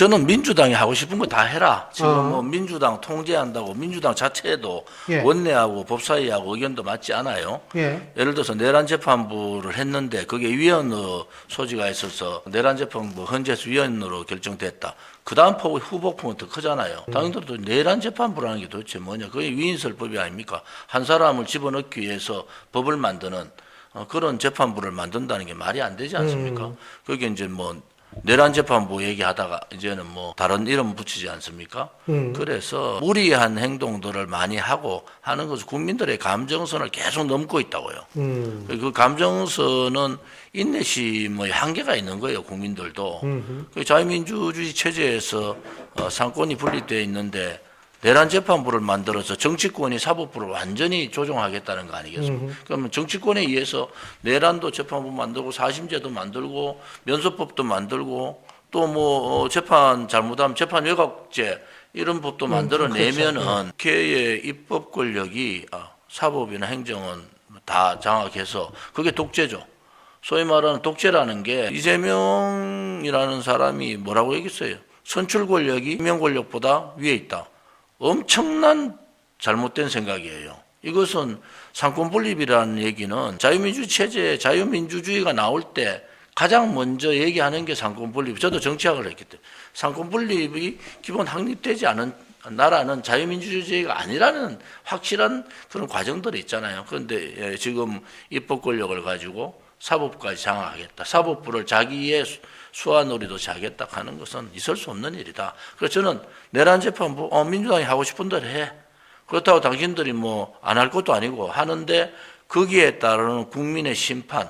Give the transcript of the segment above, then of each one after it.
저는 민주당이 하고 싶은 거 다 해라. 지금 어. 뭐 민주당 통제한다고 민주당 자체도 예. 원내하고 법사위하고 의견도 맞지 않아요. 예. 예를 들어서 내란 재판부를 했는데 그게 위원으로 소지가 있어서 내란 재판부 헌재에서 위원으로 결정됐다. 그 다음 포 후보풍은 더 크잖아요. 당연히도 내란 재판부라는 게 도대체 뭐냐? 그게 위인설법이 아닙니까? 한 사람을 집어넣기 위해서 법을 만드는 어, 그런 재판부를 만든다는 게 말이 안 되지 않습니까? 그게 이제 뭐 내란 재판부 얘기하다가 이제는 뭐 다른 이름 붙이지 않습니까? 그래서 무리한 행동들을 많이 하고 하는 것은 국민들의 감정선을 계속 넘고 있다고요. 음. 그 감정선은 인내심의 한계가 있는 거예요, 국민들도. 그 자유민주주의 체제에서 어, 상권이 분립되어 있는데 내란 재판부를 만들어서 정치권이 사법부를 완전히 조종하겠다는 거 아니겠습니까? 그러면 정치권에 의해서 내란도 재판부 만들고 사심제도 만들고 면소법도 만들고 또 뭐 재판 잘못하면 재판 외곽제 이런 법도 만들어내면은 국회의 입법 권력이 아, 사법이나 행정은 다 장악해서 그게 독재죠. 소위 말하는 독재라는 게 이재명이라는 사람이 뭐라고 얘기했어요? 선출 권력이 임명 권력보다 위에 있다. 엄청난 잘못된 생각이에요. 이것은 상권 분립이라는 얘기는 자유민주 체제, 자유민주주의가 나올 때 가장 먼저 얘기하는 게 상권 분립. 저도 정치학을 했기 때문에 상권 분립이 기본 확립되지 않은 나라는 자유민주주의가 아니라는 확실한 그런 과정들이 있잖아요. 그런데 예, 지금 입법 권력을 가지고 사법까지 장악하겠다. 사법부를 자기의 수- 수하놀이도 자겠다 하는 것은 있을 수 없는 일이다. 그래서 저는 내란 재판부 어, 민주당이 하고 싶은 대로 해. 그렇다고 당신들이 뭐 안 할 것도 아니고 하는데 거기에 따르는 국민의 심판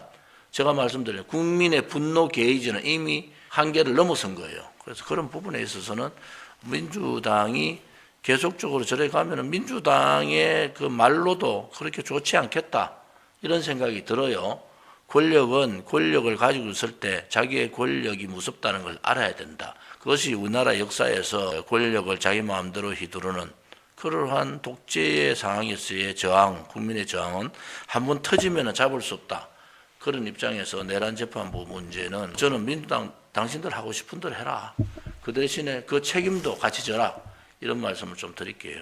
제가 말씀드린 국민의 분노 게이지는 이미 한계를 넘어선 거예요. 그래서 그런 부분에 있어서는 민주당이 계속적으로 저래 가면은 민주당의 그 말로도 그렇게 좋지 않겠다 이런 생각이 들어요. 권력은 권력을 가지고 있을 때 자기의 권력이 무섭다는 걸 알아야 된다. 그것이 우리나라 역사에서 권력을 자기 마음대로 휘두르는 그러한 독재의 상황에서의 저항, 국민의 저항은 한 번 터지면 잡을 수 없다. 그런 입장에서 내란 재판부 문제는 저는 민주당 당신들 하고 싶은 대로 해라. 그 대신에 그 책임도 같이 져라. 이런 말씀을 좀 드릴게요.